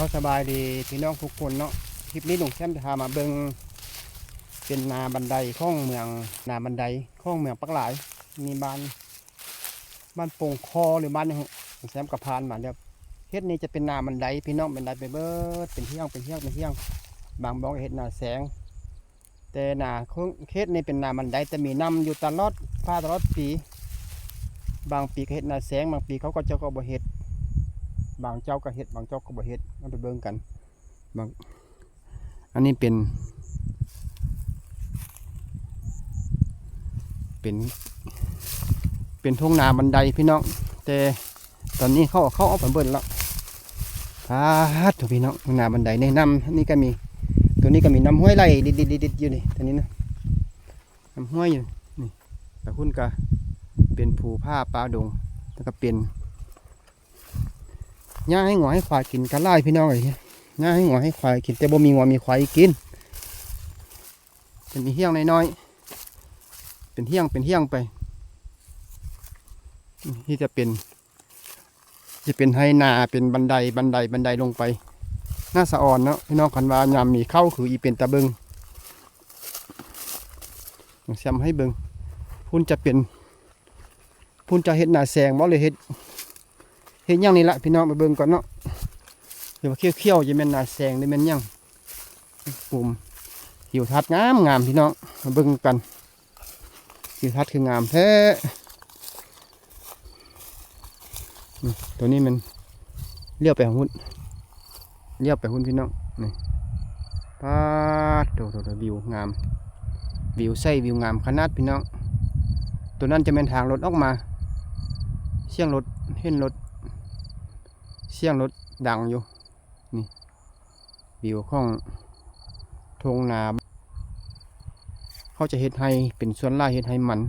เขาสบายดีพี่น้องทุกคนเนาะคลิปนี้หนุ่มแชมป์จะพามาเบิงเป็นนาบันไดข้องเมืองนาบันไดข้องเมืองปักหลาย มีบ้านบ้านโป่งคอหรือบ้านหยังหนุ่มแชมป์กับพานมาแล้วเฮ็ดนี้จะเป็นนาบันไดพี่น้องบันไดไปเบิดเป็นเที่ยงเป็นเที่ยงเป็นเที่ยง บางบอกเฮ็ดนาแสง แต่นาของเขตนี้เป็นนาบันไดจะมีน้ำอยู่ตลอดฟ้าตลอดปี บางปีเฮ็ดนาแสง บางปีเขาก็จ้าก็บ่เฮ็ด บางเจ้าก็เฮ็ดบางเจ้าก็บ่เฮ็ดมาไปเบิ่งกันบางอันนี้เป็น เป็น เป็นทุ่งนาบันไดพี่น้อง แต่ตอนนี้เขาเขาเอาไปเบิ่นแล้วพาดถูกพี่น้องทุ่งนาบันไดในน้ำนี่ก็มี ตัวนี้ก็มีน้ำห้วยไหลดิดดิดดิดอยู่นี่ตัวนี้นะน้ำห้วยอยู่นี่แต่คุณก็เป็นภูผ้าปลาดงแล้วก็เป็น หญ้าให้หัวให้ควายกินกันไล่พี่น้องเลยหญ้าให้หัวให้ควายกินแต่บ่มีหัวมีควายกินเป็นเฮี้ยงน้อยๆเป็นเฮี้ยงเป็นเฮี้ยงไปที่จะเป็น จะเป็นไฮนาเป็นบันไดบันไดบันไดลงไปหน้าสะอ่อนเนาะพี่น้องคันว่ายามมีเข้าคืออีเป็นตะเบิงแซมให้เบิงพุ่นจะเป็น พุ่นจะเฮ็ดหนาแสงบ่เลยเฮ็ด เห็นยังนี่ละพี่น้องไปเบิ่งก่อนเนาะเดี๋ยวว่าเขี้ยวๆจะเป็นนาแสงได้เป็นยังปุ่มหิวทัดงามงามพี่น้องมาเบิ่งกันหิวทัดคืองามแท้ตัวนี้มันเลี้ยวไปหุ่นเลี้ยวไปหุ่นพี่น้องนี่ปาดโดดโดดวิวงามวิวใส่วิวงามขนาดพี่น้องตัวนั้นจะเป็นทางรถออกมา เสียงรถเห็นรถ เสียงรถดังอยู่ นี่วิวของทงนาเขาจะเฮ็ดให้เป็นส่วนล่าเฮ็ดให้มัน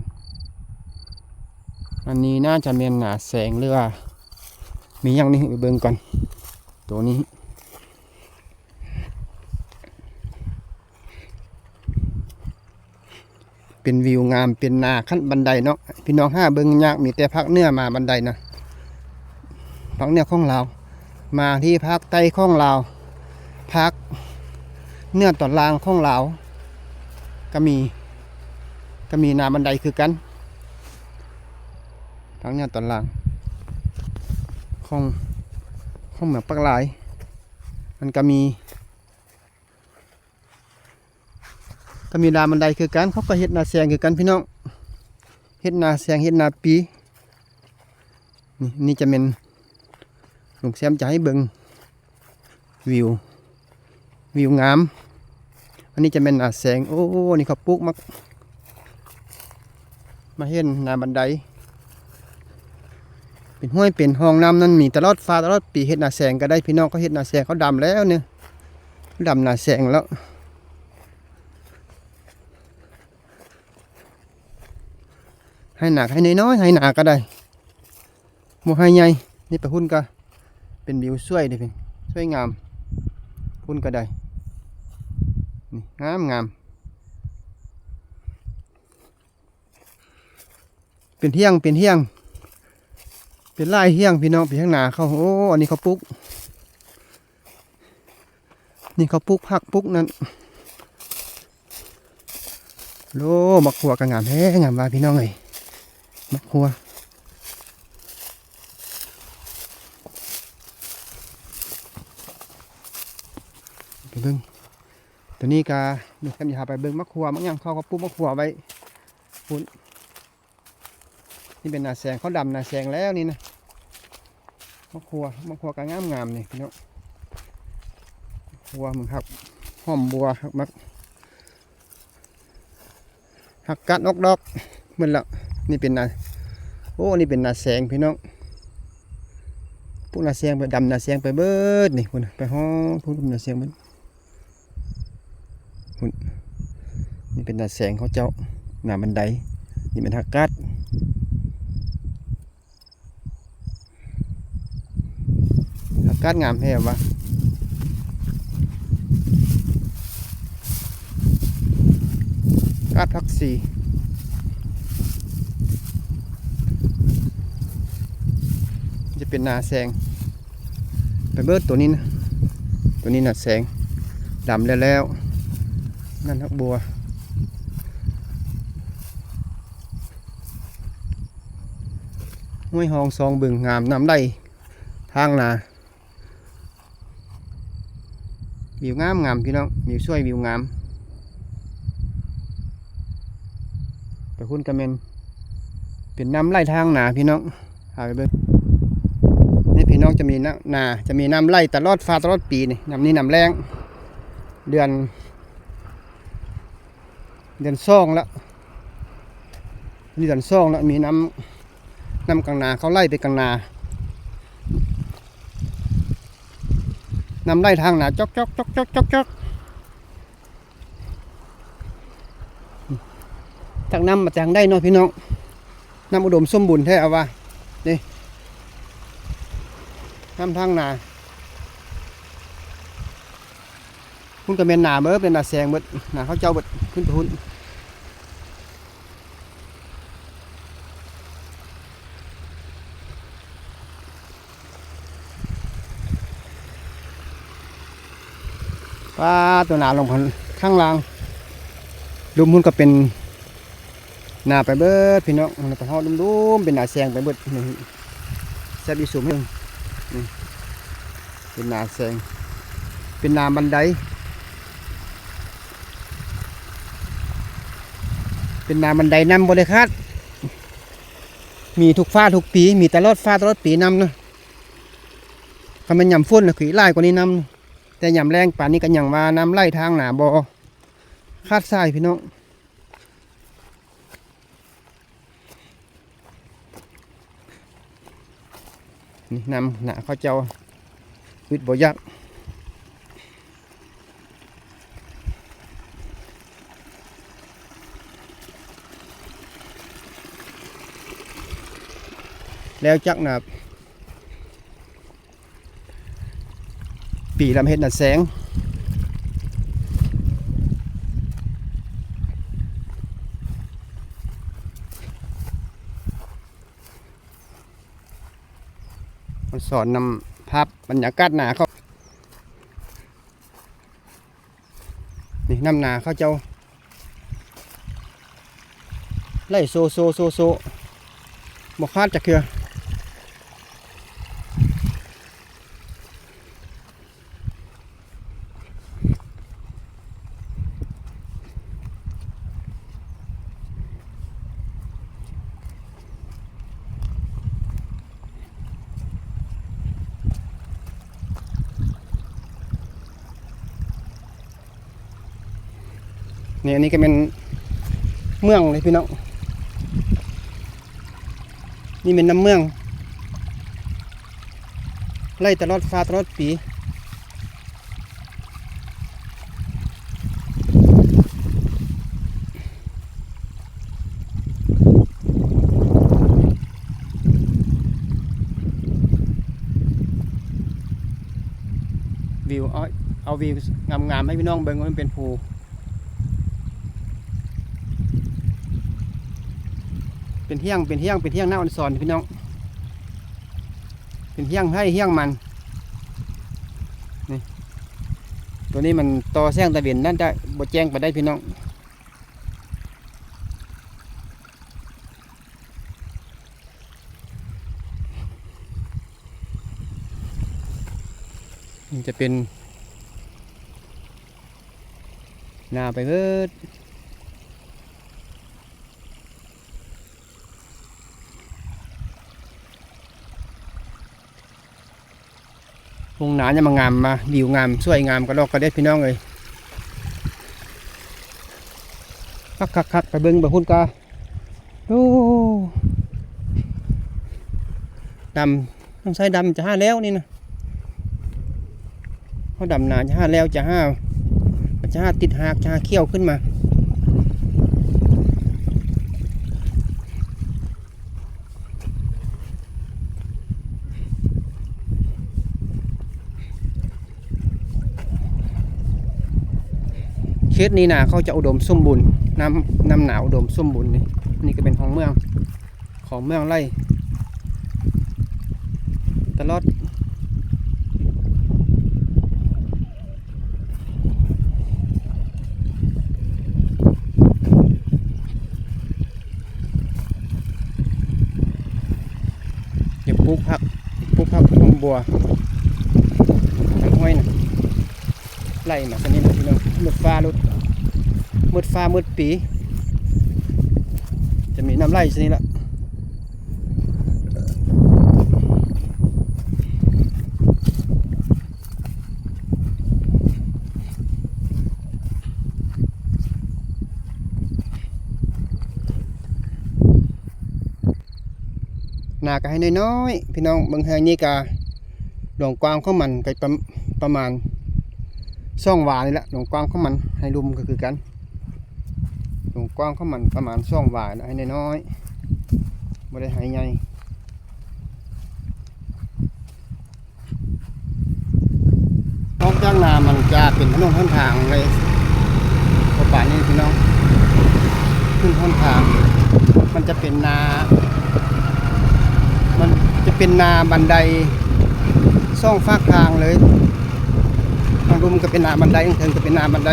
อันนี้น่าจะเป็นหนาแสงเรือว่ามีอย่างนี้ไปเบิ่งก่อน ตัวนี้เป็นวิวงามเป็นนาขั้นบันไดเนาะพี่น้องห้าเบิ่งยากมีแต่พักเนื้อมาบันไดนะพักเนื้อของเรา มาที่ภาคใต้ข้องเราวภาคเนื้อตอนลางข้องเราวก็มีก็มีนาบันไดคือกันภาคเนือตอนลางของของเมืองปักหลาย มันก็มี ก็มีนาบันไดคือกันเขาก็เฮ็ดนาแซงคือกันพี่น้องเฮ็ดนาแซงเฮ็ดนาปี นี่นี่จะเป็น ลุงแซมจะให้เบิงวิว วิวงาม อันนี้จะเป็นหนาแสง โอ้ นี่เขาปลูกมักมาเห็นหนาบันได เป็นห้วยเป็นห้องน้ำนั่นมีตลอดฟ้าตลอดปีเห็ดหนาแสงก็ได้พี่น้องก็เห็ดหนาแสงเขาดำแล้วเนี่ยดำหนาแสงแล้วให้หนักให้น้อยๆให้หนาก็ได้โมให้ใหญ่นี่ไปหุ้นก็ เป็นวิวสวยด้เพิ่สวยงาม พุ่นก็ได้นี่งามงามเป็นเที่ยงเป็นเที่ยง เป็นลายเที่ยงพี่น้องพี่ข้างหน้าเขาโอ้อันนี้เขาปลูกนี่เขาปลูกผักปลูกนั่นโลมักหัวก็งามแท้งามว่าพี่น้องเอ้ยมักหัว เบิ่งตัวนี้กาเดี๋ยวแคมจะพาไปเบิ่งมะขวมะยังเขาก็ปลูกมะขวไว้พุ่นนี่เป็นนาแสงเขาดำนาแสงแล้วนี่นะมะขวมะขวก็งามงามๆนี่พี่น้องบัวมึงครับหอมบัวหักมักหักกัดนกดอกเหมือนละนี่เป็นนาโอ้นี่เป็นนาแสงพี่น้องพวกนาแสงไปดำนาแสงไปเบิดนี่พุ่นไปห้องพวกดนาแสงเบิด นี่เป็นดาดแสงเขาเจ้าหน้าบันได นี่เป็นหักกัดหักกัดงามแท้วะกัดพักสีจะเป็นนาแสงไปเบิดตัวนี้นะ ตัวนี้น่ะแสงดำแล้วแล้ว นั่นทักบัว ห้วยหองซองบึงงามน้ำไหลทางนาวิวงามงามพี่น้องวิวสวยวิวงามแต่คุณกระเมนเป็นน้ำไหลทางนาพี่น้องหาไปเบิ่งนี่พี่น้องจะมีน้ำนาจะมีน้ำไหลตลอดฟ้าตลอดปีนี่น้ำนี้น้ำแรงเดือน เดือนซ่องแล้วนี่เดือนซ่องแล้วมีน้ำน้ำกลางนาเขาไล่ไปกลางนานำไล่ทางนาจอกจอกจอกจอกจอกจอกจากน้ำมาจากได้เนาะพี่น้องน้ำอุดมสมบูรณ์แท้เอาว่านี่น้ำทางนา คุณกระเมนนาเบิดเป็นนาแสงเบิดนาเขาเจ้าเบิดขึ้นทุนปลาตัวหนาลงพันข้างล่างลุมพุ่นก็เป็นหนาไปเบิดพี่น้องมันก็ฮอดลุมๆเป็นหนาแซงไปเบิดนี่แซบอีสูงหนึ่งเป็นหนาแซงเป็นหนาบันได เป็นนาบันไดนำบริคาดมีทุกฟ้าทุกปี มีตลอดฟ้าตลอดปีนำเนาะคำเป็นยำฟุ้นนะคือไล่กว่านี้นำแต่ยำแรงป่านนี้ก็ยังว่าน้ำไล่ทางหนาบอคาดทรายพี่น้องนี่นำหนาเขาเจ้าวิดบ่ยักษ์ แล้วจักหนาปีลำเฮ็ดน่ะแสงมันสอนนำภาพบรรยากาศหนาเขานี่นำหนาเขาเจ้า ไล่โซโซโซโซบกคาดจะเคือ นี่อันนี้ก็เป็นเมืองเลยพี่น้อง นี่เป็นน้ำเมือง ไล่ตลอดฟ้าตลอดปีวิวเอาเอาวิวงามๆให้พี่น้องเบิ่งว่ามันเป็นภู เป็นเที่ยงเป็นเที่ยงเป็นเที่ยงหน้าอันซอนพี่น้อง เป็นเที่ยงให้เที่ยงมันนี่ตัวนี้มันต่อแซงตะเวนนั่นจะบดแจ้งไปได้พี่น้องจะเป็นนาไปเพิด วงหนาจะมางามมาวิวงามสวยงามก็ดอกกระเด็ดพี่น้องเลยคักคักคักไปเบิ้งไปพุ่นกาโอ้ดำต้องใช้ดำจะห้าแล้วนี่นะเขาดำหนาจะห้าแล้วจะห้าจะห้าติดหากจะห้าเขี้ยวขึ้นมา ตนี้นาเขาจะอุดมสมบูรณ์น้ำน้ำหนาวอุดมสมบูรณ์นี่นี่ก็เป็นของเมืองของเมืองไร่ตลอดอย่าปลูกผักปลูกผักพุ่มบัวทั้งห้วยนะไล่มาสนนี้นะพี่น้องรถฟ้ารถ มืดฟ้ามืดปี จะมีน้ำไล่ชนิดละนาก็ให้น้อยๆพี่น้องเบางแห่งนี่กาหลวงกวางข้าวมันก็ประประมาณซ่องวานี่แหละหลวงกวางข้าวมันให้รุมก็คือกันหลวง กว้างเข้ามันประมาณช่องวานะให้น้อยๆบ่ได้ใหายใหญ่นอกจากนามันจะเป็นถนนหนทางเลยพอป่านนี้พี่น้อง ขึ้นหนทาง มันจะเป็นนา มันจะเป็นนาบันไดซ่องฟากทางเลยทางรุมก็เป็นนาบันไดทางเทิงก็เป็นนาบันได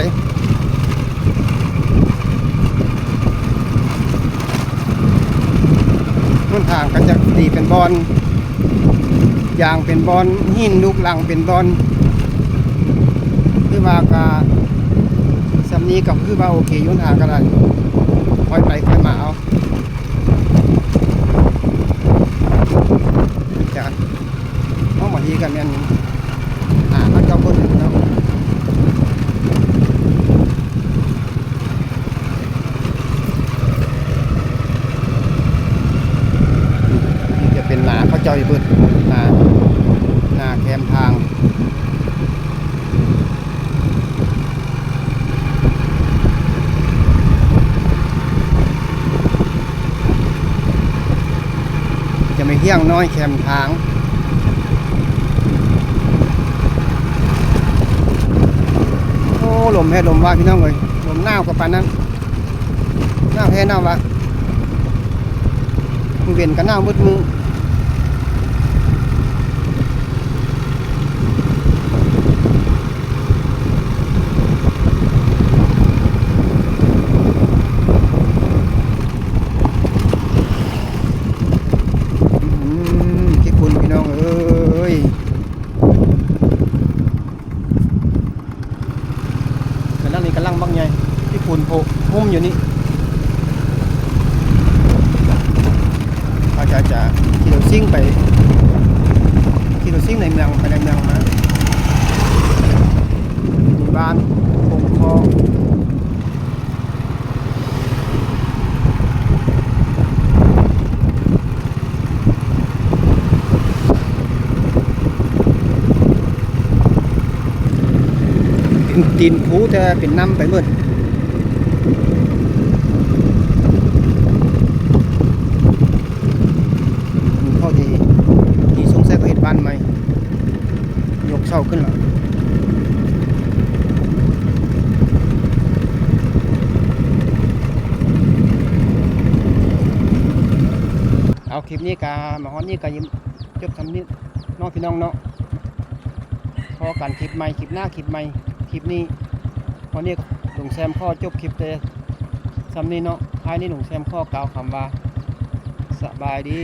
ต้นทางก็จะตีเป็นบอลยางเป็นบอลหินลูกหลังเป็นบอลคือว่ากาสำนีกับคือว่าโอเคยุ่นหางก็ได้ค่อยไปค่อยมาเอาจากห้องบางทีกันแม่นหาพักเจ้าคนหนึ่งเนาะ นี่จะเป็นนาเขาเจ้าอยู่เบิดนานาแคมทาง จะไม่เที่ยงน้อยแคมทาง โอ้ลมแพ้ลมว่าพี่น้องเลยลมหนาวกับปานนั้นหนาวแห่หนาววะมือเวียนกันหนาวมืดมือมคิดคุณพี่น้องเอ้ยกำลังนี่กำลังบังไงที่คุณโผหุ้มอยู่นี่ เขาจะจะขี่รถซิ่งไปขี่รถซิ่งในเมืองไปในเมืองมาหมู่บ้านปงคอเป็น ตีนผูแต่เป็นน้ำไปหมดมีข้อดีที่สงสัยเขาเห็นบ้านใหมยกเสาขึ้นแล้วเอาคลิปนี้กามาฮอนนี่กายิ้มจบทำนี้น้องพี่น้องเนาะพอกันคลิปใหม่คลิปหน้าคลิปใหม่ ลิปนี้วันนี้หลวงแซมข้อจบคลิปเลยสำนี้เนาะท้ายนี้หลวงแซมข้อกล่าวคำว่าสบายดี